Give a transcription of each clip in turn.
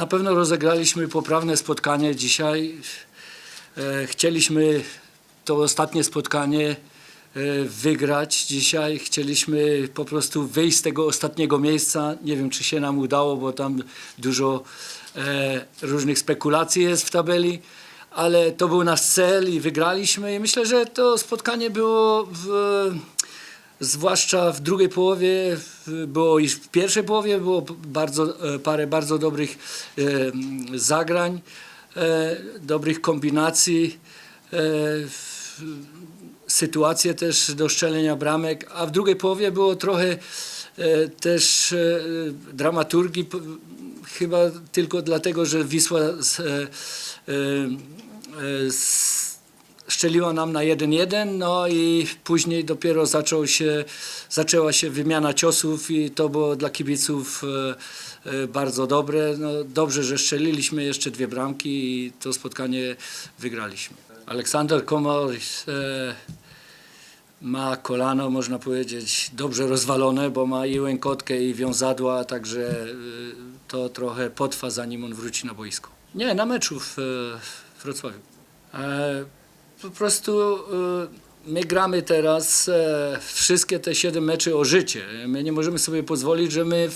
Na pewno rozegraliśmy poprawne spotkanie dzisiaj. E, Chcieliśmy to ostatnie spotkanie e, wygrać dzisiaj. Chcieliśmy po prostu wyjść z tego ostatniego miejsca. Nie wiem, czy się nam udało, bo tam dużo e, różnych spekulacji jest w tabeli, ale to był nasz cel i wygraliśmy. I myślę, że to spotkanie było w, zwłaszcza w drugiej połowie, było i w pierwszej połowie było bardzo, e, parę bardzo dobrych e, zagrań, e, dobrych kombinacji, sytuacje też do strzelenia bramek, a w drugiej połowie było trochę też dramaturgii, chyba tylko dlatego, że Wisła z, z, szczeliła nam na 1-1, no i później dopiero zaczął się, zaczęła się wymiana ciosów i to było dla kibiców e, e, bardzo dobre. No, dobrze, że strzeliliśmy jeszcze dwie bramki i to spotkanie wygraliśmy. Aleksander Komar e, ma kolano, można powiedzieć, dobrze rozwalone, bo ma i łękotkę i wiązadła, także to trochę potrwa, zanim on wróci na boisko. Nie, na meczu w Wrocławiu. Po prostu e, my gramy teraz e, wszystkie te siedem meczy o życie. My nie możemy sobie pozwolić, że my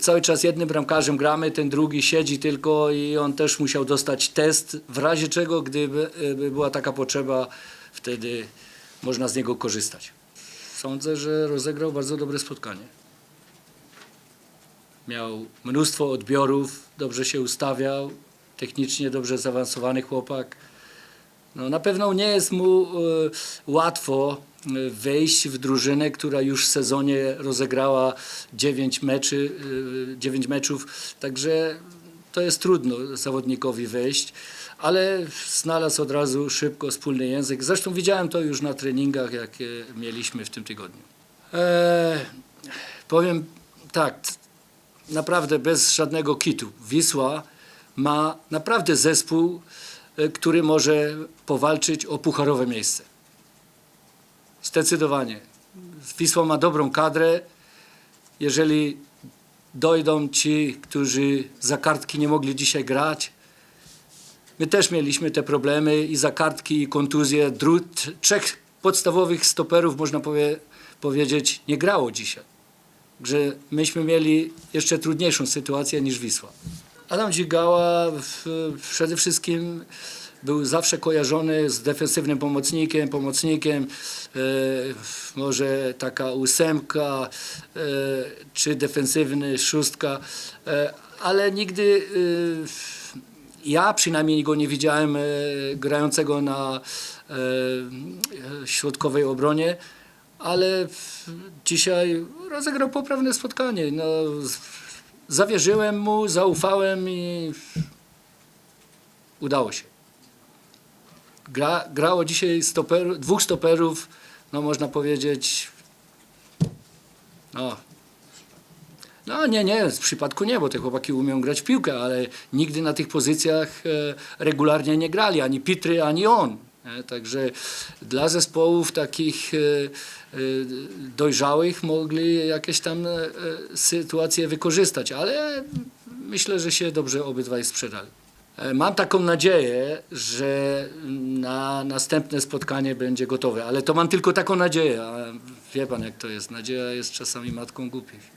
cały czas jednym bramkarzem gramy, ten drugi siedzi tylko i on też musiał dostać test, w razie czego, gdyby by była taka potrzeba, wtedy można z niego korzystać. Sądzę, że rozegrał bardzo dobre spotkanie. Miał mnóstwo odbiorów, dobrze się ustawiał, technicznie dobrze zaawansowany chłopak. No, na pewno nie jest mu e, łatwo e, wejść w drużynę, która już w sezonie rozegrała 9 meczy, e, 9 meczów, także to jest trudno zawodnikowi wejść, ale znalazł od razu szybko wspólny język. Zresztą widziałem to już na treningach, jakie mieliśmy w tym tygodniu. E, powiem tak, naprawdę bez żadnego kitu. Wisła ma naprawdę zespół, e, który może powalczyć o pucharowe miejsce. Zdecydowanie. Wisła ma dobrą kadrę. Jeżeli dojdą ci, którzy za kartki nie mogli dzisiaj grać, my też mieliśmy te problemy i za kartki, i kontuzje. Dru- t- trzech podstawowych stoperów, można powie- powiedzieć, nie grało dzisiaj że myśmy mieli jeszcze trudniejszą sytuację niż Wisła. Adam Dzigała w, przede wszystkim był zawsze kojarzony z defensywnym pomocnikiem, pomocnikiem, e, może taka ósemka, e, czy defensywny szóstka, e, ale nigdy e, ja przynajmniej go nie widziałem e, grającego na e, środkowej obronie, ale dzisiaj rozegrał poprawne spotkanie. No, zawierzyłem mu, zaufałem i udało się. Gra, grało dzisiaj stoper, dwóch stoperów, no można powiedzieć, no, no nie, nie, w przypadku nie, bo te chłopaki umieją grać w piłkę, ale nigdy na tych pozycjach e, regularnie nie grali, ani Pitry, ani on. Także dla zespołów takich e, e, dojrzałych mogli jakieś tam e, sytuacje wykorzystać, ale myślę, że się dobrze obydwaj sprzedali. Mam taką nadzieję, że na następne spotkanie będzie gotowe, ale to mam tylko taką nadzieję, a wie pan jak to jest, nadzieja jest czasami matką głupich.